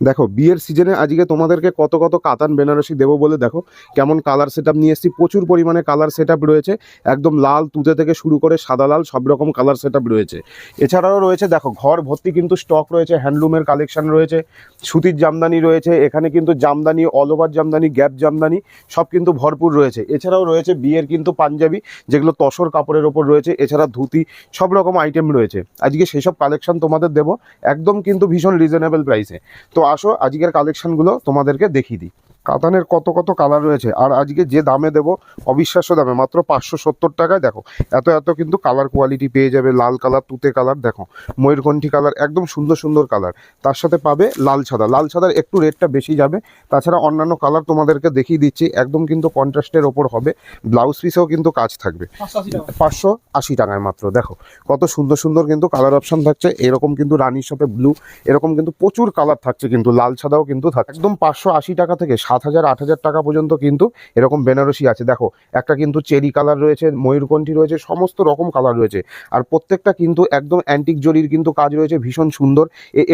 দেখো, বিয়ের সিজনে আজকে তোমাদেরকে কত কত কাতান বেনারসি দেবো বলে দেখো, কেমন কালার সেট নিয়ে এসেছি, প্রচুর পরিমাণে কালার সেট রয়েছে, একদম লাল তুতে থেকে শুরু করে সাদা লাল, সব রকম কালার সেট রয়েছে। এছাড়াও রয়েছে, দেখো, ঘর ভর্তি কিন্তু স্টক রয়েছে হ্যান্ডলুমের কালেকশন রয়েছে, সুতির জামদানি রয়েছে, এখানে কিন্তু jamdani all over jamdani gap jamdani, সব কিন্তু ভরপুর রয়েছে। এছাড়াও রয়েছে বিয়ের কিন্তু পাঞ্জাবি, যেগুলো তসর কাপড়ের ওপর রয়েছে, এছাড়া ধুতি, সব রকম আইটেম রয়েছে। আজকে সেসব কালেকশন তোমাদের দেবো, একদম কিন্তু ভীষণ রিজনেবল প্রাইসে তো আসো আজকের কালেকশনগুলো তোমাদেরকে দেখিয়ে দিই। কাতানের কত কত কালার রয়েছে। আর আজকে যে দামে দেবো, অবিশ্বাস্য দামে, মাত্র পাঁচশো সত্তর টাকায় দেখো, এত এত কিন্তু কালার কোয়ালিটি পেয়ে যাবে, লাল কালার, তুতে কালার, দেখো, ময়ূরকণ্ঠী কালার, একদম সুন্দর সুন্দর কালার। তার সাথে পাবে লাল সাদা, লাল সাদার একটু রেটটা বেশি যাবে। তাছাড়া অন্যান্য কালার তোমাদেরকে দেখিয়ে দিচ্ছি, একদম কিন্তু কন্ট্রাস্টের ওপর হবে ব্লাউজ পিসেও কিন্তু কাজ থাকবে। পাঁচশো আশি টাকায় মাত্র, দেখো, কত সুন্দর সুন্দর কিন্তু কালার অপশন থাকছে, এরকম কিন্তু রানীর সাথে ব্লু এরকম কিন্তু প্রচুর কালার থাকছে কিন্তু, লাল সাদাও কিন্তু থাকছে। একদম পাঁচশো আশি টাকা থেকে সাত হাজার আট হাজার টাকা পর্যন্ত কিন্তু এরকম বেনারসি আছে। দেখো, একটা কিন্তু চেরি কালার রয়েছে, ময়ূরকণ্ঠী রয়েছে, সমস্ত রকম কালার রয়েছে। আর প্রত্যেকটা কিন্তু একদম অ্যান্টিক জরির কিন্তু কাজ রয়েছে, ভীষণ সুন্দর।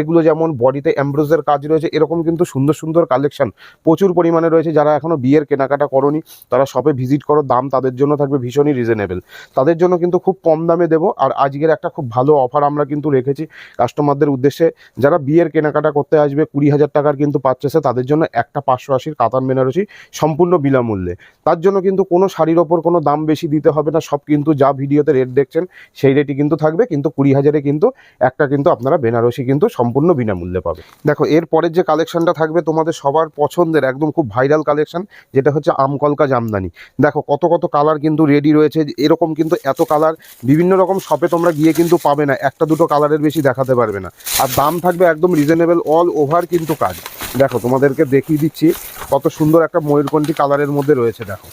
এগুলো যেমন বডিতে এমব্রোজের কাজ রয়েছে, এরকম কিন্তু সুন্দর সুন্দর কালেকশন প্রচুর পরিমাণে রয়েছে। যারা এখনও বিয়ের কেনাকাটা করনি, তারা শপে ভিজিট করো, দাম তাদের জন্য থাকবে ভীষণই রিজনেবল তাদের জন্য কিন্তু খুব কম দামে দেবো, আর আজকের একটা খুব ভালো অফার আমরা কিন্তু রেখেছি কাস্টমারদের উদ্দেশ্যে। যারা বিয়ের কেনাকাটা করতে আসবে, কুড়ি হাজার টাকার কিন্তু পাচ্ছে তাদের জন্য একটা পাঁচশো আশির কাতান বেনারসি সম্পূর্ণ বিনামূল্যে। তার জন্য কিন্তু কোনো শাড়ির ওপর কোনো দাম বেশি দিতে হবে না, সব কিন্তু যা ভিডিওতে রেট দেখছেন সেই রেটই কিন্তু থাকবে, কিন্তু কুড়ি হাজারে কিন্তু একটা কিন্তু আপনারা বেনারসি কিন্তু সম্পূর্ণ বিনামূল্যে পাবে। দেখো, এর পরের যে কালেকশনটা থাকবে তোমাদের সবার পছন্দের একদম খুব ভাইরাল কালেকশন যেটা হচ্ছে আমকলকা জামদানি। দেখো, কত কত কালার কিন্তু রেডি রয়েছে, এরকম কিন্তু এত কালার বিভিন্ন রকম শপে তোমরা গিয়ে কিন্তু পাবে না, একটা দুটো কালারের বেশি দেখাতে পারবে না। আর দাম থাকবে একদম রিজনেবল অল ওভার কিন্তু কাজ। দেখো, তোমাদেরকে দেখিয়ে দিচ্ছি কত সুন্দর একটা ময়ূরকণ্ঠী কালারের মধ্যে রয়েছে দেখো।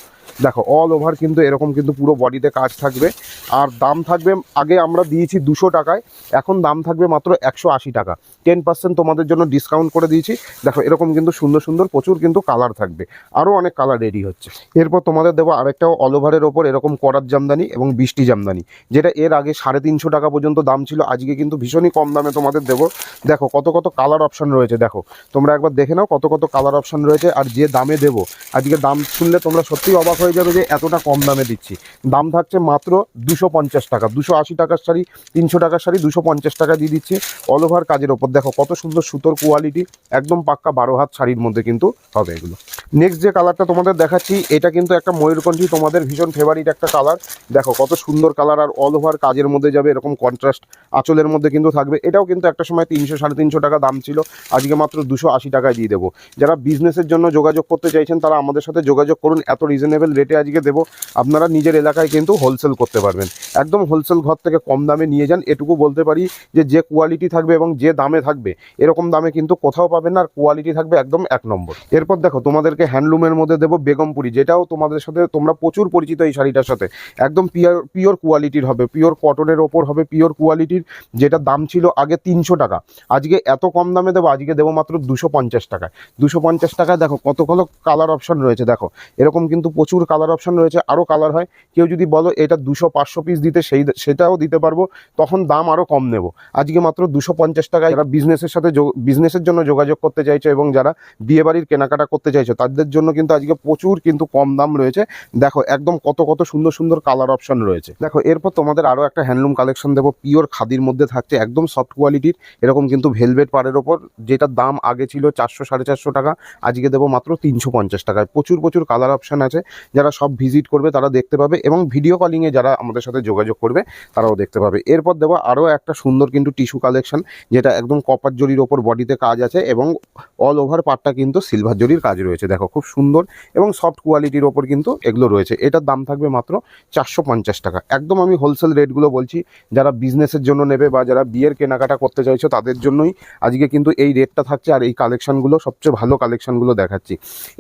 দেখো অল ওভার কিন্তু এরকম কিন্তু পুরো বডিতে কাজ থাকবে। আর দাম থাকবে, আগে আমরা দিয়েছি দুশো টাকায়, এখন দাম থাকবে মাত্র একশো আশি টাকা। টেন পার্সেন্ট তোমাদের জন্য ডিসকাউন্ট করে দিয়েছি। দেখো, এরকম কিন্তু সুন্দর সুন্দর প্রচুর কিন্তু কালার থাকবে। আরও অনেক কালার রেডি হচ্ছে। এরপর তোমাদের দেবো আরেকটা অল ওভারের ওপর এরকম করার জামদানি এবং বৃষ্টি জামদানি, যেটা এর আগে সাড়ে তিনশো টাকা পর্যন্ত দাম ছিল, আজকে কিন্তু ভীষণই কম দামে তোমাদের দেবো। দেখো, কত কত কালার অপশান রয়েছে, দেখো। তোমরা একবার দেখে নাও কত কত কালার অপশান রয়েছে, আর যে দামে দেবো। আজকে দাম শুনলে তোমরা সত্যিই অবাক হয়ে যাবে যে এতটা কম দামে দিচ্ছি। দাম থাকছে মাত্র দুশো পঞ্চাশ টাকা। দুশো আশি টাকার শাড়ি, তিনশো টাকার শাড়ি, দুশো পঞ্চাশ টাকা দিয়ে দিচ্ছি। অল ওভার কাজের ওপর। দেখো কত সুন্দর সুতোর কোয়ালিটি একদম পাক্কা বারো হাত শাড়ির মধ্যে কিন্তু হবে এগুলো। নেক্সট যে কালারটা তোমাদের দেখাচ্ছি, এটা কিন্তু একটা ময়ূরকণ্ঠী তোমাদের ভীষণ ফেভারিট একটা কালার দেখো কত সুন্দর কালার আর অল ওভার কাজের মধ্যে যাবে, এরকম কন্ট্রাস্ট আঁচলের মধ্যে কিন্তু থাকবে। এটাও কিন্তু একটা সময় তিনশো, সাড়ে তিনশো টাকা দাম ছিল। আজকে মাত্র দুশো আশি টাকায় দিয়ে দেবো। যারা বিজনেসের জন্য যোগাযোগ করতে চাইছেন, তারা আমাদের সাথে যোগাযোগ করুন। এত রিজনেবল রেটে আজকে দেবো, আপনারা নিজের এলাকায় কিন্তু হোলসেল করতে পারবেন। একদম হোলসেল ঘর থেকে কম দামে নিয়ে যান, এটুকু বলতে পারি যে যে কোয়ালিটি থাকবে এবং যে দামে থাকবে, এরকম দামে কিন্তু কোথাও পাবেন না, আর কোয়ালিটি থাকবে একদম এক নম্বর। এরপর দেখো, তোমাদেরকে হ্যান্ডলুমের মধ্যে দেবো বেগমপুরি, যেটাও তোমাদের সাথে, তোমরা প্রচুর পরিচিত এই শাড়িটার সাথে। একদম পিওর পিওর কোয়ালিটির হবে পিওর কটনের ওপর হবে পিওর কোয়ালিটির যেটা দাম ছিল আগে তিনশো টাকা। আজকে এত কম দামে দেবো, আজকে দেবো মাত্র দুশো পঞ্চাশ টাকায়। দুশো পঞ্চাশ টাকায় দেখো কত কত কালার অপশন রয়েছে, দেখো। এরকম কিন্তু প্রচুর কালার অপশন রয়েছে আরও কালার হয়। কেউ যদি বলো, এটা দুশো পাঁচশো পিস দিতে সেই, সেটাও দিতে পারব। তখন দাম আরও কম নেব। আজকে মাত্র দুশো পঞ্চাশ টাকায় যারা বিজনেসের সাথে বিজনেসের জন্য যোগাযোগ করতে চাইছো এবং যারা বিয়েবাড়ির কেনাকাটা করতে চাইছো, তাদের জন্য কিন্তু আজকে প্রচুর কিন্তু কম দাম রয়েছে। দেখো, একদম কত কত সুন্দর সুন্দর কালার অপশন রয়েছে। দেখো, এরপর তোমাদের আরও একটা হ্যান্ডলুম কালেকশন দেবো। পিওর খাদির মধ্যে থাকছে, একদম সফট কোয়ালিটির এরকম কিন্তু ভেলভেট পাড়ের ওপর যেটার দাম আগে ছিল চারশো, সাড়ে চারশো টাকা। আজকে দেবো মাত্র তিনশো পঞ্চাশ টাকায়। প্রচুর প্রচুর কালার অপশন আছে। যারা সব ভিজিট করবে তারা দেখতে পাবে এবং ভিডিও কলিংয়ে যারা আমাদের সাথে যোগাযোগ করবে, তারাও দেখতে পাবে। এরপর দেবো আরও একটা সুন্দর কিন্তু টিস্যু কালেকশন যেটা একদম কপার জরির ওপর বডিতে কাজ আছে এবং অল ওভার পার্টটা কিন্তু সিলভার জরির কাজ রয়েছে। দেখো, খুব সুন্দর এবং সফট কোয়ালিটির ওপর কিন্তু এগুলো রয়েছে। এটার দাম থাকবে মাত্র চারশো পঞ্চাশ টাকা। একদম আমি হোলসেল রেটগুলো বলছি, যারা বিজনেসের জন্য নেবে বা যারা বিয়ের কেনাকাটা করতে চাইছো, তাদের জন্যই আজকে কিন্তু এই রেটটা থাকছে আর এই কালেকশনগুলো সবচেয়ে ভালো কালেকশনগুলো দেখাচ্ছি।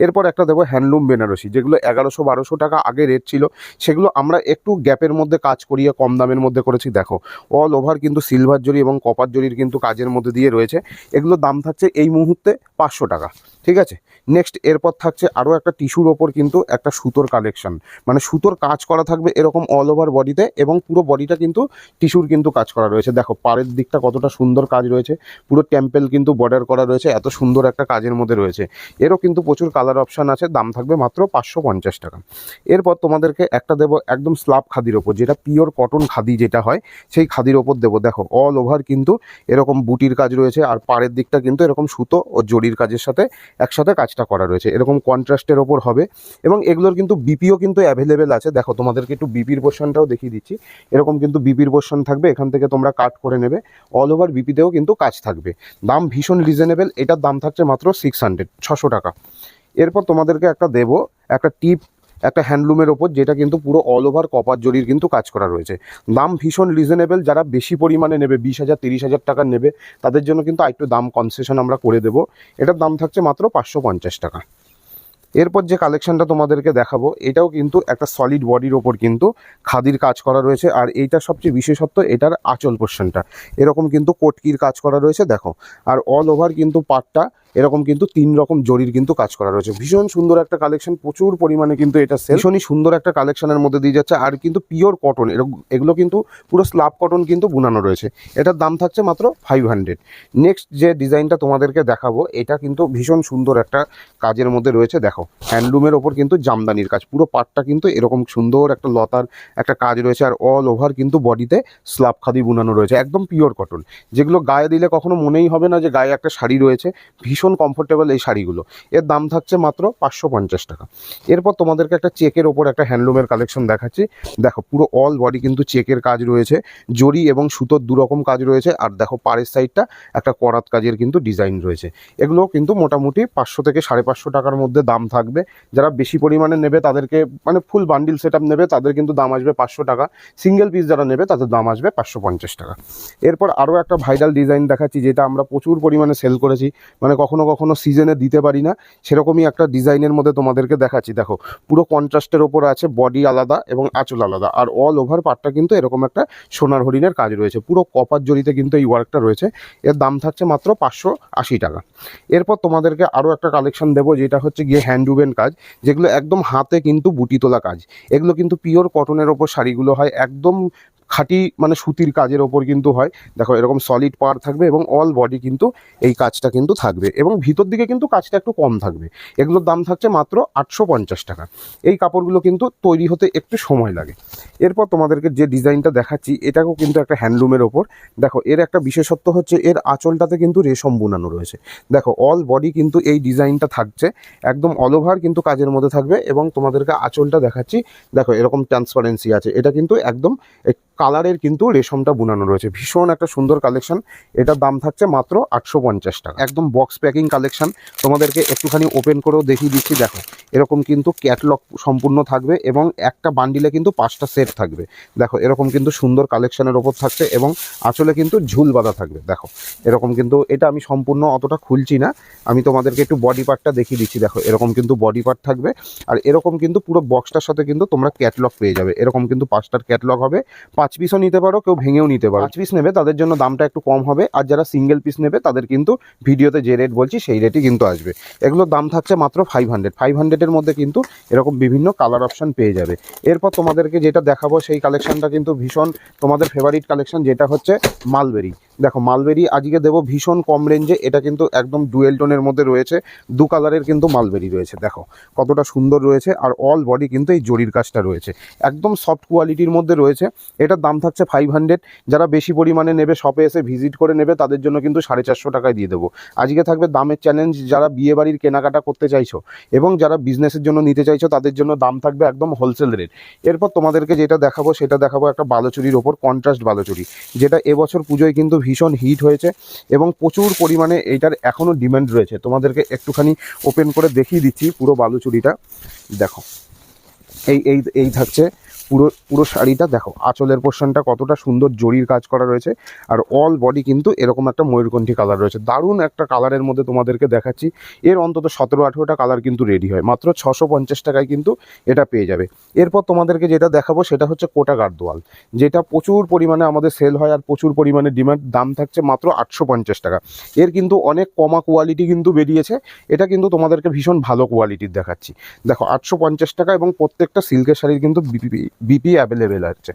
এরপর একটা দেবো হ্যান্ডলুম বেনারসি, যেগুলো এগারোশো এগারোশো বারোশো টাকা আগে রেট ছিল, সেগুলো আমরা একটু গ্যাপের মধ্যে কাজ করিয়ে কম দামের মধ্যে করেছি। দেখো অল ওভার কিন্তু সিলভার জরি এবং কপার জরির কিন্তু কাজের মধ্যে দিয়ে রয়েছে। এগুলো দাম থাকছে এই মুহূর্তে পাঁচশো টাকা, ঠিক আছে? নেক্সট এরপর থাকছে আরও একটা টিস্যুর ওপর কিন্তু একটা সুতোর কালেকশন মানে সুতোর কাজ করা থাকবে এরকম অল ওভার বডিতে এবং পুরো বডিটা কিন্তু টিস্যুর কিন্তু কাজ করা রয়েছে। দেখো, পাড়ের দিকটা কতটা সুন্দর কাজ রয়েছে। পুরো টেম্পেল কিন্তু বর্ডার করা রয়েছে, এত সুন্দর একটা কাজের মধ্যে রয়েছে। এরও কিন্তু প্রচুর কালার অপশান আছে, দাম থাকবে মাত্র পাঁচশো পঞ্চাশ টাকা। এরপর তোমাদেরকে একটা দেবো একদম স্লাব খাদির ওপর, যেটা পিওর কটন খাদি যেটা হয়, সেই খাদির ওপর দেবো। দেখো অল ওভার কিন্তু এরকম বুটির কাজ রয়েছে, আর পাড়ের দিকটা কিন্তু এরকম সুতো ও জরির কাজের সাথে একসাথে কাজটা করা রয়েছে। এরকম কন্ট্রাস্টের ওপর হবে এবং এগুলোর কিন্তু বিপিও কিন্তু অ্যাভেলেবেল আছে। দেখো, তোমাদেরকে একটু বিপির পোর্শনটাও দেখিয়ে দিচ্ছি। এরকম কিন্তু বিপির পোর্শন থাকবে, এখান থেকে তোমরা কাট করে নেবে। অল ওভার বিপিতেও কিন্তু কাজ থাকবে। দাম ভীষণ রিজনেবল এটার দাম থাকছে মাত্র সিক্স হান্ড্রেড ছশো টাকা। এরপর তোমাদেরকে একটা দেবো, একটা টিপ একটা হ্যান্ডলুমের ওপর যেটা কিন্তু পুরো অল ওভার কপার জরির কিন্তু কাজ করা রয়েছে। দাম ভীষণ রিজনেবল যারা বেশি পরিমাণে নেবে, বিশ হাজার, তিরিশ হাজার টাকা নেবে, তাদের জন্য কিন্তু আরেকটু দাম কনসেশন আমরা করে দেবো। এটার দাম থাকছে মাত্র পাঁচশো পঞ্চাশ টাকা। এরপর যে কালেকশনটা তোমাদেরকে দেখাবো, এটাও কিন্তু একটা সলিড বডির ওপর কিন্তু খাদির কাজ করা রয়েছে। আর এইটা সবচেয়ে বিশেষত্ব, এটার আঁচল পোর্শনটা এরকম কিন্তু কোটকির কাজ করা রয়েছে, দেখো। আর অল ওভার কিন্তু পাটটা এরকম কিন্তু তিন রকম জরির কিন্তু কাজ করা রয়েছে। ভীষণ সুন্দর একটা কালেকশন প্রচুর পরিমাণে কিন্তু এটা। ভীষণই সুন্দর একটা কালেকশনের মধ্যে দিয়ে যাচ্ছে, আর কিন্তু পিওর কটন এগুলো কিন্তু পুরো স্লাব কটন কিন্তু বুনানো রয়েছে। এটার দাম থাকছে মাত্র ফাইভ হান্ড্রেড নেক্সট যে ডিজাইনটা তোমাদেরকে দেখাবো, এটা কিন্তু ভীষণ সুন্দর একটা কাজের মধ্যে রয়েছে, দেখো। হ্যান্ডলুমের ওপর কিন্তু জামদানির কাজ, পুরো পাটটা কিন্তু এরকম সুন্দর একটা লতার একটা কাজ রয়েছে, আর অল ওভার কিন্তু বডিতে স্লাব খাদি বুনানো রয়েছে, একদম পিওর কটন যেগুলো গায়ে দিলে কখনো মনেই হবে না যে গায়ে একটা শাড়ি রয়েছে, ভীষণ কমফোর্টেবল এই শাড়িগুলো। এর দাম থাকছে মাত্র পাঁচশো পঞ্চাশ টাকা। এরপর তোমাদেরকে একটা চেকের ওপর একটা হ্যান্ডলুমের কালেকশন দেখাচ্ছি। দেখো, পুরো অল বডি কিন্তু চেকের কাজ রয়েছে। জরি এবং সুতোর দুরকম কাজ রয়েছে। আর দেখো, পাড়ের সাইডটা একটা করাত কাজের কিন্তু ডিজাইন রয়েছে। এগুলো কিন্তু মোটামুটি পাঁচশো থেকে সাড়ে পাঁচশো টাকার মধ্যে দাম থাকবে। যারা বেশি পরিমাণে নেবে, তাদেরকে মানে ফুল বান্ডিল সেট নেবে, তাদের কিন্তু দাম আসবে পাঁচশো টাকা। সিঙ্গেল পিস যারা নেবে, তাদের দাম আসবে পাঁচশো পঞ্চাশ টাকা। এরপর আরও একটা ভাইরাল ডিজাইন দেখাচ্ছি, যেটা আমরা প্রচুর পরিমাণে সেল করেছি। মানে কখনো কখনো কখনো সিজনে দিতে পারি না। সেরকমই একটা ডিজাইনের মধ্যে তোমাদেরকে দেখাচ্ছি। দেখো, পুরো কন্ট্রাস্টের ওপর আছে বডি আলাদা এবং আঁচল আলাদা। আর অল ওভার পার্টটা কিন্তু এরকম একটা সোনার হরিণের কাজ রয়েছে। পুরো কপার জরিতে কিন্তু এই ওয়ার্কটা রয়েছে। এর দাম থাকছে মাত্র পাঁচশো আশি টাকা। এরপর তোমাদেরকে আরও একটা কালেকশন দেবো, যেটা হচ্ছে গিয়ে হ্যান্ডউবেন কাজ। যেগুলো একদম হাতে কিন্তু বুটি তোলা কাজ। এগুলো কিন্তু পিওর কটনের ওপর শাড়িগুলো হয়। একদম খাঁটি মানে সুতির কাজের ওপর কিন্তু হয়। দেখো, এরকম সলিড পার থাকবে এবং অল বডি কিন্তু এই কাজটা কিন্তু থাকবে এবং ভিতর দিকে কিন্তু কাজটা একটু কম থাকবে। এগুলোর দাম থাকছে মাত্র আটশো পঞ্চাশ টাকা। এই কাপড়গুলো কিন্তু তৈরি হতে একটু সময় লাগে। এরপর তোমাদেরকে যে ডিজাইনটা দেখাচ্ছি, এটাকেও কিন্তু একটা হ্যান্ডলুমের ওপর। দেখো, এর একটা বিশেষত্ব হচ্ছে এর আঁচলটাতে কিন্তু রেশম বুনানো রয়েছে। দেখো অল বডি কিন্তু এই ডিজাইনটা থাকছে। একদম অল ওভার কিন্তু কাজের মধ্যে থাকবে এবং তোমাদেরকে আঁচলটা দেখাচ্ছি। দেখো, এরকম ট্রান্সপারেন্সি আছে। এটা কিন্তু একদম কালারের কিন্তু রেশমটা বুনানো রয়েছে। ভীষণ একটা সুন্দর কালেকশন এটার দাম থাকছে মাত্র আটশো পঞ্চাশ টাকা। একদম বক্স প্যাকিং কালেকশন তোমাদেরকে একটুখানি ওপেন করেও দেখিয়ে দিচ্ছি, দেখো। এরকম কিন্তু ক্যাটলগ সম্পূর্ণ থাকবে এবং একটা বান্ডিলে কিন্তু পাঁচটা সেট থাকবে। দেখো, এরকম কিন্তু সুন্দর কালেকশনের ওপর থাকছে এবং আঁচলে কিন্তু ঝুল বাঁধা থাকবে। দেখো, এরকম কিন্তু এটা আমি সম্পূর্ণ অতটা খুলছি না। আমি তোমাদেরকে একটু বডি পার্টটা দেখিয়ে দিচ্ছি। দেখো, এরকম কিন্তু বডি পার্ট থাকবে। আর এরকম কিন্তু পুরো বক্সটার সাথে কিন্তু তোমরা ক্যাটলগ পেয়ে যাবে। এরকম কিন্তু পাঁচটার ক্যাটলগ হবে। পাঁচ পিসও নিতে পারো কেউ ভেঙেও নিতে পারো। পাঁচ পিস নেবে তাদের জন্য দামটা একটু কম হবে। আর যারা সিঙ্গেল পিস নেবে তাদের কিন্তু ভিডিওতে যে রেট বলছি সেই রেটই কিন্তু আসবে। এগুলোর দাম থাকছে মাত্র ফাইভ হান্ড্রেড ফাইভ হান্ড্রেডের মধ্যে কিন্তু এরকম বিভিন্ন কালার অপশান পেয়ে যাবে। এরপর তোমাদেরকে যেটা দেখাবো সেই কালেকশনটা কিন্তু ভীষণ তোমাদের ফেভারিট কালেকশন যেটা হচ্ছে মালবেরি দেখো মালবেরি আজকে দেবো ভীষণ কম রেঞ্জে এটা কিন্তু একদম ডুয়েল টোনের মধ্যে রয়েছে। দু কালারের কিন্তু মালবেরি রয়েছে। দেখো কতটা সুন্দর রয়েছে। আর অল বডি কিন্তু এই জরির কাজটা রয়েছে। একদম সফট কোয়ালিটির মধ্যে রয়েছে। এটার দাম থাকছে ফাইভ হান্ড্রেড যারা বেশি পরিমাণে নেবে শপে এসে ভিজিট করে নেবে, তাদের জন্য কিন্তু সাড়ে চারশো টাকায় দিয়ে দেবো। আজকে থাকবে দামের চ্যালেঞ্জ যারা বিয়ে বাড়ির কেনাকাটা করতে চাইছো এবং যারা বিজনেসের জন্য নিতে চাইছো, তাদের জন্য দাম থাকবে একদম হোলসেল রেট এরপর তোমাদেরকে যেটা দেখাবো, সেটা দেখাবো একটা বালোচুরির ওপর কন্ট্রাস্ট বালোচুরি, যেটা এবছর পুজোয় কিন্তু ভীষণ হিট হয়েছে এবং প্রচুর পরিমাণে এইটার এখনও ডিমান্ড রয়েছে। তোমাদেরকে একটুখানি ওপেন করে দেখিয়ে দিচ্ছি পুরো বালুচুরিটা। দেখো, এই এই এই থাকছে পুরো পুরো শাড়িটা দেখো, আঁচলের পোর্শনটা কতটা সুন্দর জরির কাজ করা রয়েছে, আর অল বডি কিন্তু এরকম একটা ময়ূরকণ্ঠী কালার রয়েছে। দারুণ একটা কালারের মধ্যে তোমাদেরকে দেখাচ্ছি। এর অন্তত সতেরো আঠেরোটা কালার কিন্তু রেডি হয়, মাত্র ছশো পঞ্চাশ টাকায় কিন্তু এটা পেয়ে যাবে। এরপর তোমাদেরকে যেটা দেখাবো সেটা হচ্ছে কোটা গার্দোয়াল, যেটা প্রচুর পরিমাণে আমাদের সেল হয় আর প্রচুর পরিমাণে ডিমান্ড দাম থাকছে মাত্র আটশো পঞ্চাশ টাকা। এর কিন্তু অনেক কমা কোয়ালিটি কিন্তু বেরিয়েছে, এটা কিন্তু তোমাদেরকে ভীষণ ভালো কোয়ালিটির দেখাচ্ছি। দেখো, আটশো পঞ্চাশ টাকা এবং প্রত্যেকটা সিল্কের শাড়ির কিন্তু বিপি অ্যাভেলেবেল আছে।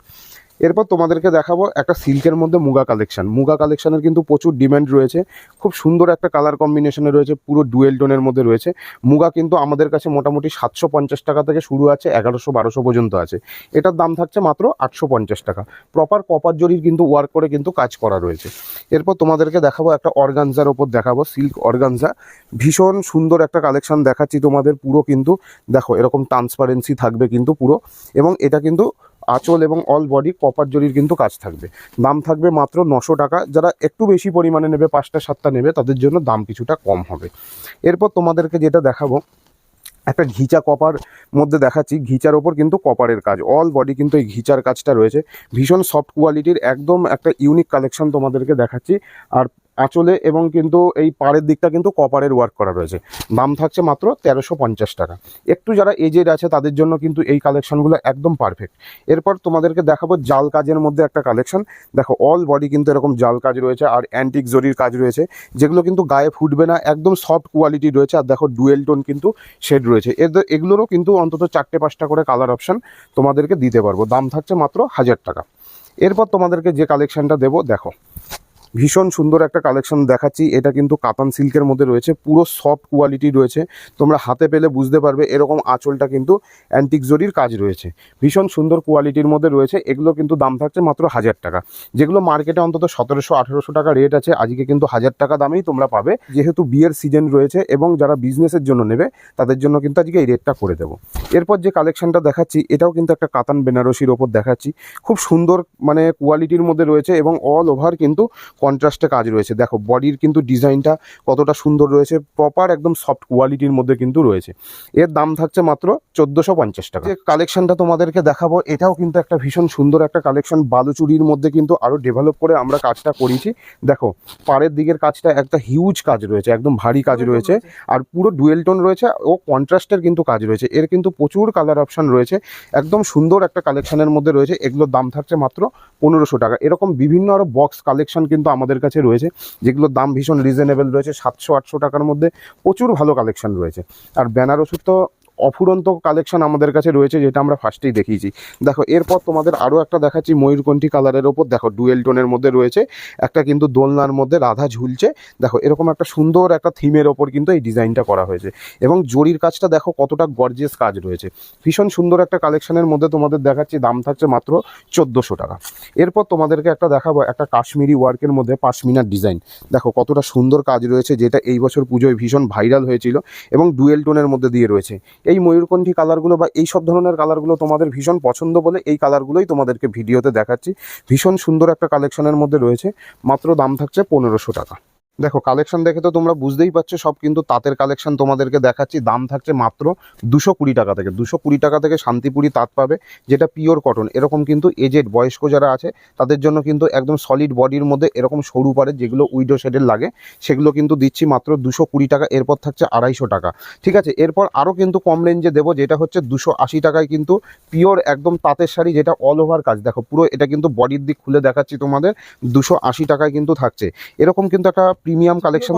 এরপর তোমাদেরকে দেখাবো একটা সিল্কের মধ্যে মুগা কালেকশন মুগা কালেকশনের কিন্তু প্রচুর ডিম্যান্ড রয়েছে। খুব সুন্দর একটা কালার কম্বিনেশনে রয়েছে, পুরো ডুয়েল টোনের মধ্যে রয়েছে। মুগা কিন্তু আমাদের কাছে মোটামুটি সাতশো পঞ্চাশ টাকা থেকে শুরু আছে, এগারোশো বারোশো পর্যন্ত আছে। এটার দাম থাকছে মাত্র আটশো পঞ্চাশ টাকা। প্রপার কপার জরির কিন্তু ওয়ার্ক করে কিন্তু কাজ করা রয়েছে। এরপর তোমাদেরকে দেখাবো একটা অর্গানজার ওপর দেখাবো সিল্ক অর্গানজা ভীষণ সুন্দর একটা কালেকশন দেখাচ্ছি তোমাদের পুরো কিন্তু। দেখো, এরকম ট্রান্সপারেন্সি থাকবে কিন্তু পুরো। এবং এটা কিন্তু আঁচল এবং অল বডি কপার জরির কিন্তু কাজ থাকবে। দাম থাকবে মাত্র নশো টাকা। যারা একটু বেশি পরিমাণে নেবে, পাঁচটা, সাতটা নেবে, তাদের জন্য দাম কিছুটা কম হবে। এরপর তোমাদেরকে যেটা দেখাবো, একটা ঘিচা কপার মধ্যে দেখাচ্ছি। ঘিচার ওপর কিন্তু কপারের কাজ। অল বডি কিন্তু এই ঘিচার কাজটা রয়েছে। ভীষণ সফট কোয়ালিটির একদম একটা ইউনিক কালেকশন তোমাদেরকে দেখাচ্ছি। আর আঁচলে এবং কিন্তু এই পাড়ের দিকটা কিন্তু কপারের ওয়ার্ক করা রয়েছে। দাম থাকছে মাত্র তেরোশো পঞ্চাশ টাকা। একটু যারা এজেড আছে, তাদের জন্য কিন্তু এই কালেকশনগুলো একদম পারফেক্ট এরপর তোমাদেরকে দেখাবো জাল কাজের মধ্যে একটা কালেকশন দেখো অল বডি কিন্তু এরকম জাল কাজ রয়েছে আর অ্যান্টিক জরির কাজ রয়েছে, যেগুলো কিন্তু গায়ে ফুটবে না, একদম সফট কোয়ালিটি রয়েছে। আর দেখো ডুয়েল টোন কিন্তু শেড রয়েছে। এদের এগুলোরও কিন্তু অন্তত চারটে পাঁচটা করে কালার অপশান তোমাদেরকে দিতে পারব। দাম থাকছে মাত্র হাজার টাকা। এরপর তোমাদেরকে যে কালেকশানটা দেবো, দেখো। ভীষণ সুন্দর একটা কালেকশন দেখাচ্ছি। এটা কিন্তু কাতান সিল্কের মধ্যে রয়েছে। পুরো সফট কোয়ালিটি রয়েছে। তোমরা হাতে পেলে বুঝতে পারবে, এরকম আঁচলটা কিন্তু অ্যান্টিক জরির কাজ রয়েছে। ভীষণ সুন্দর কোয়ালিটির মধ্যে রয়েছে। এগুলো কিন্তু দাম থাকছে মাত্র হাজার টাকা। যেগুলো মার্কেটে অন্তত সতেরোশো, আঠেরোশো টাকা রেট আছে, আজকে কিন্তু হাজার টাকা দামেই তোমরা পাবে। যেহেতু বিয়ের সিজন রয়েছে এবং যারা বিজনেসের জন্য নেবে, তাদের জন্য কিন্তু আজকে এই রেটটা করে দেবো। এরপর যে কালেকশনটা দেখাচ্ছি, এটাও কিন্তু একটা কাতান বেনারসির ওপর দেখাচ্ছি। খুব সুন্দর মানে কোয়ালিটির মধ্যে রয়েছে এবং অল ওভার কিন্তু কন্ট্রাস্টে কাজ রয়েছে। দেখো বডির কিন্তু ডিজাইনটা কতটা সুন্দর রয়েছে প্রপার একদম সফট কোয়ালিটির মধ্যে কিন্তু রয়েছে। এর দাম থাকছে মাত্র চোদ্দোশো পঞ্চাশ টাকা। যে কালেকশনটা তোমাদেরকে দেখাবো এটাও কিন্তু একটা ভীষণ সুন্দর একটা কালেকশন বালুচুরির মধ্যে কিন্তু আরও ডেভেলপ করে আমরা কাজটা করেছি। দেখো পাড়ের দিকের কাজটা একটা হিউজ কাজ রয়েছে একদম ভারী কাজ রয়েছে। আর পুরো ডুয়েল টোন রয়েছে ও কন্ট্রাস্টের কিন্তু কাজ রয়েছে। এর কিন্তু প্রচুর কালার অপশন রয়েছে। একদম সুন্দর একটা কালেকশনের মধ্যে রয়েছে। এগুলোর দাম থাকছে মাত্র পনেরোশো টাকা। এরকম বিভিন্ন আরও বক্স কালেকশন কিন্তু আমাদের কাছে রয়েছে, যেগুলোর দাম ভীষণ রিজনেবল রয়েছে, সাতশো আটশো টাকার মধ্যে প্রচুর ভালো কালেকশন রয়েছে। আর বেনারসির তো অফুরন্ত কালেকশন আমাদের কাছে রয়েছে, যেটা আমরা ফার্স্টেই দেখিয়েছি। দেখো, এরপর তোমাদের আরও একটা দেখাচ্ছি, ময়ূরকণ্ঠী কালারের ওপর। দেখো ডুয়েল টোনের মধ্যে রয়েছে, একটা কিন্তু দোলনার মধ্যে রাধা ঝুলছে। দেখো, এরকম একটা সুন্দর একটা থিমের ওপর কিন্তু এই ডিজাইনটা করা হয়েছে। এবং জরির কাজটা দেখো, কতটা গর্জিয়াস কাজ রয়েছে। ভীষণ সুন্দর একটা কালেকশনের মধ্যে তোমাদের দেখাচ্ছি, দাম থাকছে মাত্র চোদ্দোশো টাকা। এরপর তোমাদেরকে একটা দেখাবো, একটা কাশ্মীরি ওয়ার্কের মধ্যে পাশমিনার ডিজাইন দেখো, কতটা সুন্দর কাজ রয়েছে, যেটা এই বছর পুজোয় ভীষণ ভাইরাল হয়েছিল এবং ডুয়েল টোনের মধ্যে দিয়ে রয়েছে। এই ময়ূরকণ্ঠী কালারগুলো বা এই সব ধরনের কালারগুলো তোমাদের ভীষণ পছন্দ বলে এই কালারগুলোই তোমাদেরকে ভিডিওতে দেখাচ্ছি। ভীষণ সুন্দর একটা কালেকশনের মধ্যে রয়েছে। মাত্র দাম থাকছে পনেরোশো টাকা। দেখো কালেকশন দেখে তো তোমরা বুঝতেই পারছ, সব কিন্তু তাঁতের কালেকশন তোমাদেরকে দেখাচ্ছি। দাম থাকছে মাত্র দুশো কুড়ি টাকা থেকে। দুশো কুড়ি টাকা থেকে শান্তিপুরি তাঁত পাবে, যেটা পিওর কটন এরকম কিন্তু এজেড বয়স্ক যারা আছে, তাদের জন্য কিন্তু একদম সলিড বডির মধ্যে এরকম সরু পারে যেগুলো উইডো শেডের লাগে, সেগুলো কিন্তু দিচ্ছি মাত্র দুশো কুড়ি টাকা, এরপর থাকছে আড়াইশো টাকা। ঠিক আছে, এরপর আরও কিন্তু কম রেঞ্জে দেবো, যেটা হচ্ছে দুশো আশি টাকায় কিন্তু পিওর একদম তাঁতের শাড়ি, যেটা অল ওভার কাজ। দেখো, পুরো এটা কিন্তু বডির দিক খুলে দেখাচ্ছি তোমাদের, দুশো আশি টাকায় কিন্তু থাকছে। এরকম কিন্তু একটা প্রিমিয়াম কালেকশন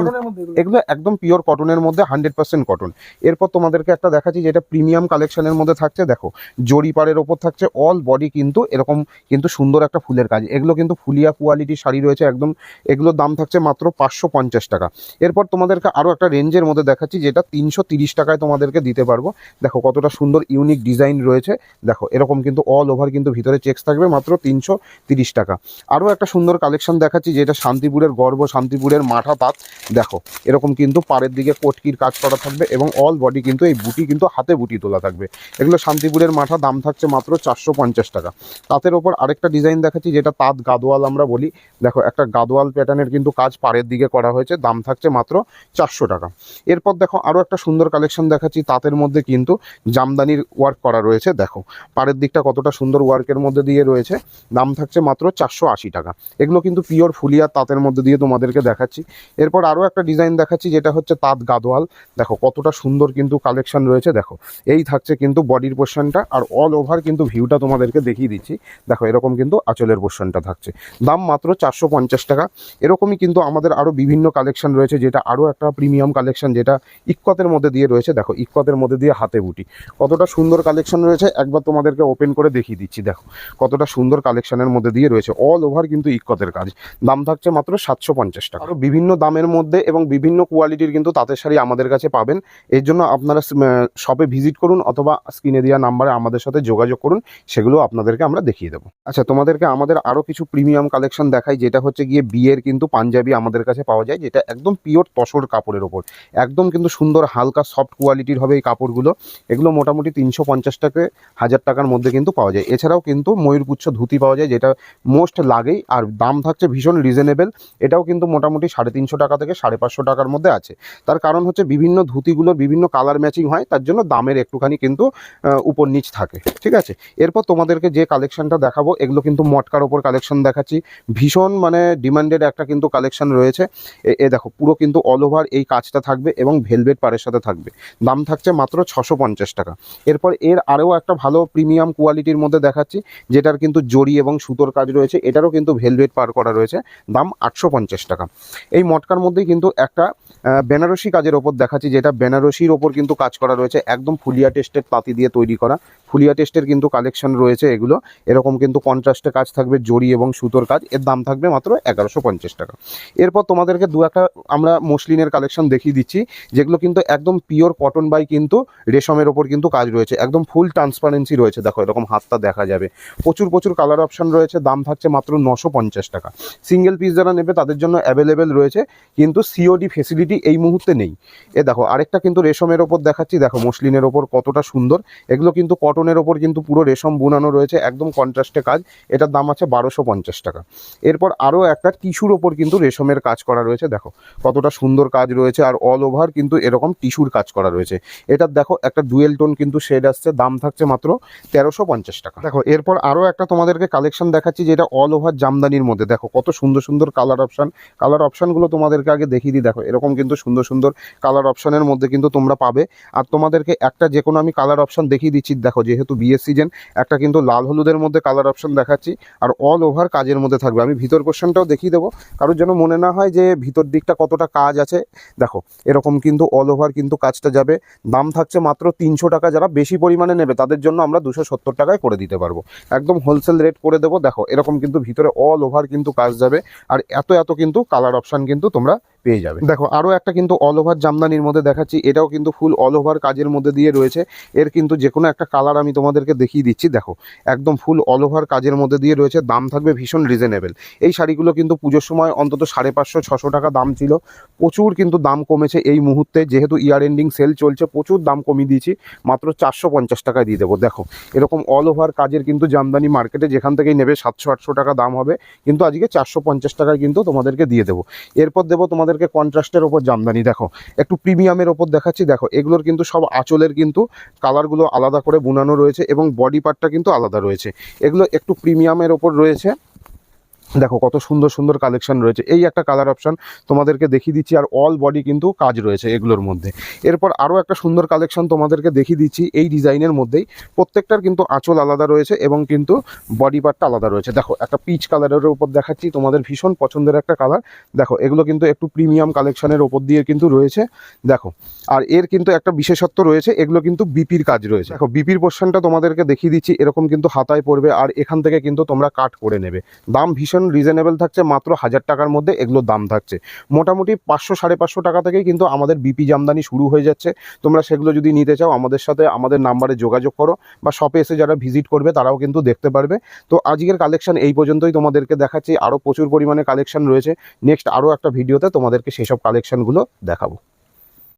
এগুলো? একদম পিওর কটনের মধ্যে হান্ড্রেড পার্সেন্ট কটন এরপর তোমাদেরকে একটা দেখাচ্ছি যেটা প্রিমিয়াম কালেকশনের মধ্যে থাকছে দেখো জরি পাড়ের ওপর থাকছে অল বডি কিন্তু এরকম কিন্তু সুন্দর একটা ফুলের কাজ। এগুলো কিন্তু ফুলিয়া কোয়ালিটির শাড়ি রয়েছে একদম এগুলোর দাম থাকছে মাত্র পাঁচশো পঞ্চাশ টাকা। এরপর তোমাদেরকে আরও একটা রেঞ্জের মধ্যে দেখাচ্ছি যেটা তিনশো তিরিশ টাকায় তোমাদেরকে দিতে পারব। দেখো কতটা সুন্দর ইউনিক ডিজাইন রয়েছে। দেখো এরকম কিন্তু অল ওভার কিন্তু ভিতরে চেক্স থাকবে মাত্র তিনশো তিরিশ টাকা। আরও একটা সুন্দর কালেকশন দেখাচ্ছি যেটা শান্তিপুরের গর্ব শান্তিপুরের মা মাঠা তাঁত। দেখো, এরকম কিন্তু পাড়ের দিকে কটকির কাজ করা থাকবে এবং অল বডি কিন্তু এই বুটি কিন্তু হাতে বুটি তোলা থাকবে। এগুলো শান্তিপুরের মাঠা, দাম থাকছে মাত্র চারশো পঞ্চাশ টাকা। তাঁতের ওপর আরেকটা ডিজাইন দেখাচ্ছি, যেটা তাঁত গাদোয়াল আমরা বলি। দেখো, একটা গাদোয়াল প্যাটার্নের কিন্তু কাজ পাড়ের দিকে করা হয়েছে, দাম থাকছে মাত্র চারশো টাকা। এরপর দেখো আরও একটা সুন্দর কালেকশন দেখাচ্ছি, তাঁতের মধ্যে কিন্তু জামদানির ওয়ার্ক করা রয়েছে। দেখো, পাড়ের দিকটা কতটা সুন্দর ওয়ার্কের মধ্যে দিয়ে রয়েছে। দাম থাকছে মাত্র চারশো আশি টাকা। এগুলো কিন্তু পিওর ফুলিয়া তাঁতের মধ্যে দিয়ে তোমাদেরকে দেখাচ্ছি। এরপর আরও একটা ডিজাইন দেখাচ্ছি, যেটা হচ্ছে তাঁত গাদোয়াল। দেখো, কতটা সুন্দর কিন্তু কালেকশন রয়েছে, দেখো। এই থাকছে কিন্তু বডির পোর্শনটা আর অল ওভার কিন্তু ভিউটা তোমাদেরকে দেখিয়ে দিচ্ছি। দেখো, এরকম কিন্তু আঁচলের পোর্শনটা থাকছে। দাম মাত্র চারশো পঞ্চাশ টাকা। এরকমই কিন্তু আমাদের আরও বিভিন্ন কালেকশন রয়েছে, যেটা আরও একটা প্রিমিয়াম কালেকশন যেটা ইক্কতের মধ্যে দিয়ে রয়েছে। দেখো ইক্কতের মধ্যে দিয়ে হাতে বুটি। কতটা সুন্দর কালেকশন রয়েছে, একবার তোমাদেরকে ওপেন করে দেখিয়ে দিচ্ছি, দেখো। কতটা সুন্দর কালেকশনের মধ্যে দিয়ে রয়েছে। অল ওভার কিন্তু ইক্কতের কাজ। দাম থাকছে মাত্র সাতশো পঞ্চাশ টাকা। আরও বিভিন্ন দামের মধ্যে এবং বিভিন্ন কোয়ালিটির কিন্তু তাঁতের শাড়ি আমাদের কাছে পাবেন। এর জন্য আপনারা শপে ভিজিট করুন অথবা স্ক্রিনে দেওয়া নাম্বারে আমাদের সাথে যোগাযোগ করুন, সেগুলো আপনাদেরকে আমরা দেখিয়ে দেবো। আচ্ছা তোমাদেরকে আমাদের আরও কিছু প্রিমিয়াম কালেকশন দেখাই, যেটা হচ্ছে গিয়ে বিয়ের কিন্তু পাঞ্জাবি আমাদের কাছে পাওয়া যায়, যেটা একদম পিওর তসর কাপড়ের ওপর। একদম কিন্তু সুন্দর হালকা সফট কোয়ালিটির হবে এই কাপড়গুলো। এগুলো মোটামুটি তিনশো পঞ্চাশ টাকা, হাজার টাকার মধ্যে কিন্তু পাওয়া যায়। এছাড়াও কিন্তু ময়ূরপুচ্ছ ধুতি পাওয়া যায়, যেটা মোস্ট লাগেই, আর দাম থাকছে ভীষণ রিজনেবল এটাও কিন্তু মোটামুটি সাড়ে তিনশো টাকা থেকে সাড়ে পাঁচশো টাকার মধ্যে আছে। তার কারণ হচ্ছে বিভিন্ন ধুতিগুলোর বিভিন্ন কালার ম্যাচিং হয়, তার জন্য দামের একটুখানি কিন্তু উপর নিচ থাকে। ঠিক আছে? এরপর তোমাদেরকে যে কালেকশনটা দেখাবো, এগুলো কিন্তু মটকার ওপর কালেকশন দেখাচ্ছি। ভীষণ মানে ডিমান্ডেড একটা কিন্তু কালেকশন রয়েছে। এ- দেখো, পুরো কিন্তু অল ওভার এই কাজটা থাকবে এবং ভেলভেট পাড়ের সাথে থাকবে। দাম থাকছে মাত্র ছশো পঞ্চাশ টাকা। এরপর এর আরও একটা ভালো প্রিমিয়াম কোয়ালিটির মধ্যে দেখাচ্ছি, যেটার কিন্তু জড়ি এবং সুতোর কাজ রয়েছে, এটারও কিন্তু ভেলভেট পার করা রয়েছে। দাম আটশো পঞ্চাশ টাকা। এই মটকার মধ্যেই কিন্তু একটা বেনারসি কাজের ওপর দেখাচ্ছি, যেটা বেনারসির ওপর কিন্তু কাজ করা রয়েছে, একদম ফুলিয়া টেস্টের তাঁতি দিয়ে তৈরি করা। ফুলিয়া টেস্টের কিন্তু কালেকশন রয়েছে এগুলো, এরকম কিন্তু কন্ট্রাস্টে কাজ থাকবে, জড়ি এবং সুতোর কাজ, এর দাম থাকবে মাত্র এগারোশো পঞ্চাশ টাকা। এরপর তোমাদেরকে দু একটা আমরা মসলিনের কালেকশন দেখিয়ে দিচ্ছি, যেগুলো কিন্তু একদম পিওর কটন বাই কিন্তু রেশমের ওপর কিন্তু কাজ রয়েছে, একদম ফুল ট্রান্সপারেন্সি রয়েছে। দেখো, এরকম হাতটা দেখা যাবে। প্রচুর প্রচুর কালার অপশন রয়েছে, দাম থাকছে মাত্র নশো পঞ্চাশ টাকা। সিঙ্গেল পিস যারা নেবে, তাদের জন্য অ্যাভেলেবেল রয়েছে, কিন্তু সিওডি ফেসিলিটি এই মুহূর্তে নেই। এ দেখো, আরেকটা কিন্তু রেশমের ওপর দেখাচ্ছি। দেখো, মসলিনের ওপর কতটা সুন্দর। এগুলো কিন্তু কটনের ওপর কিন্তু পুরো রেশম বুনানো রয়েছে, একদম কন্ট্রাস্টে কাজ। এটার দাম আছে বারোশো পঞ্চাশ টাকা। এরপর আরও একটা টিস্যুর ওপর কিন্তু রেশমের কাজ করা রয়েছে। দেখো, কতটা সুন্দর কাজ রয়েছে আর অল ওভার কিন্তু এরকম টিস্যুর কাজ করা রয়েছে। এটার দেখো, একটা ডুয়েল টোন কিন্তু শেড আসছে, দাম থাকছে মাত্র তেরোশো পঞ্চাশ টাকা। দেখো, এরপর আরও একটা তোমাদেরকে কালেকশন দেখাচ্ছি, যেটা অল ওভার জামদানির মধ্যে। দেখো, কত সুন্দর সুন্দর কালার অপশন কালার অপশনগুলো তোমাদেরকে আগে দেখিয়ে দিই। দেখো, এরকম কিন্তু সুন্দর সুন্দর কালার অপশনের মধ্যে কিন্তু তোমরা পাবে। আর তোমাদেরকে একটা যে কোনো আমি কালার অপশন দেখিয়ে দিচ্ছি। দেখো, যেহেতু বিয়ের সিজন একটা কিন্তু লাল হলুদের মধ্যে কালার অপশন দেখাচ্ছি। আর অল ওভার কাজের মধ্যে থাকবে। আমি ভিতর পোর্শনটাও দেখিয়ে দেবো। কারোর যেন মনে না হয় যে ভিতর দিকটা কতটা কাজ আছে। দেখো, এরকম কিন্তু অল ওভার কিন্তু কাজটা যাবে। দাম থাকছে মাত্র তিনশো টাকা। যারা বেশি পরিমাণে নেবে, তাদের জন্য আমরা দুশো সত্তর টাকায় করে দিতে পারব। একদম হোলসেল রেট করে দেবো। দেখো, এরকম কিন্তু ভিতরে অল ওভার কিন্তু কাজ যাবে। আর এত এত কিন্তু কালার অপশন কিন্তু তোমরা পেয়ে যাবে। দেখো আরও একটা কিন্তু অল ওভার জামদানির মধ্যে দেখাচ্ছি, এটাও কিন্তু ফুল অল ওভার কাজের মধ্যে দিয়ে রয়েছে। এর কিন্তু যে কোনো একটা কালার আমি তোমাদেরকে দেখিয়ে দিচ্ছি, দেখো, একদম ফুল অল ওভার কাজের মধ্যে দিয়ে রয়েছে, দাম থাকবে ভীষণ রিজনেবল এই শাড়িগুলো কিন্তু পুজোর সময় অন্তত সাড়ে পাঁচশো, ছশো টাকা দাম ছিল। প্রচুর কিন্তু দাম কমেছে এই মুহূর্তে, যেহেতু ইয়ার এন্ডিং সেল চলছে, প্রচুর দাম কমিয়ে দিয়েছি, মাত্র চারশো পঞ্চাশ টাকায় দিয়ে দেবো। দেখো, এরকম অল ওভার কাজের কিন্তু জামদানি মার্কেটে যেখান থেকেই নেবে, সাতশো আটশো টাকা দাম হবে, কিন্তু আজকে চারশো পঞ্চাশ টাকায় কিন্তু তোমাদেরকে দিয়ে দেবো। এরপর দেবো তোমাদেরকে কন্ট্রাস্টের ওপর জামদানি, দেখো। একটু প্রিমিয়ামের ওপর দেখাচ্ছি, দেখো, এগুলোর কিন্তু সব আঁচলের কিন্তু কালারগুলো আলাদা করে বুনানো রয়েছে এবং বডি পার্টটা কিন্তু আলাদা রয়েছে। এগুলো একটু প্রিমিয়ামের ওপর রয়েছে। দেখো কত সুন্দর সুন্দর কালেকশন রয়েছে। এই একটা কালার অপশান তোমাদেরকে দেখিয়ে দিচ্ছি, আর অল বডি কিন্তু কাজ রয়েছে এগুলোর মধ্যে। এরপর আরও একটা সুন্দর কালেকশন তোমাদেরকে দেখিয়ে দিচ্ছি, এই ডিজাইনের মধ্যেই। প্রত্যেকটার কিন্তু আঁচল আলাদা রয়েছে এবং কিন্তু বডি পার্টটা আলাদা রয়েছে। দেখো, একটা পিচ কালারের উপর দেখাচ্ছি, তোমাদের ভীষণ পছন্দের একটা কালার দেখো, এগুলো কিন্তু একটু প্রিমিয়াম কালেকশনের ওপর দিয়ে কিন্তু রয়েছে। দেখো, আর এর কিন্তু একটা বিশেষত্ব রয়েছে, এগুলো কিন্তু বিপির কাজ রয়েছে। দেখো বিপির পোর্শনটা তোমাদেরকে দেখিয়ে দিচ্ছি, এরকম কিন্তু হাতায় পড়বে, আর এখান থেকে কিন্তু তোমরা কাট করে নেবে। দাম ভীষণ ভীষণ রিজনেবল থাকছে, মাত্র হাজার টাকার মধ্যে এগুলোর দাম থাকছে। মোটামুটি পাঁচশো, সাড়ে পাঁচশো টাকা থেকেই কিন্তু আমাদের বিপি জামদানি শুরু হয়ে যাচ্ছে। তোমরা সেগুলো যদি নিতে চাও, আমাদের সাথে আমাদের নাম্বারে যোগাযোগ করো বা শপে এসে যারা ভিজিট করবে, তারাও কিন্তু দেখতে পারবে। তো আজকের কালেকশন এই পর্যন্তই তোমাদেরকে দেখাচ্ছি। আরও প্রচুর পরিমাণে কালেকশন রয়েছে। নেক্সট আরও একটা ভিডিওতে তোমাদেরকে সেসব কালেকশনগুলো দেখাবো।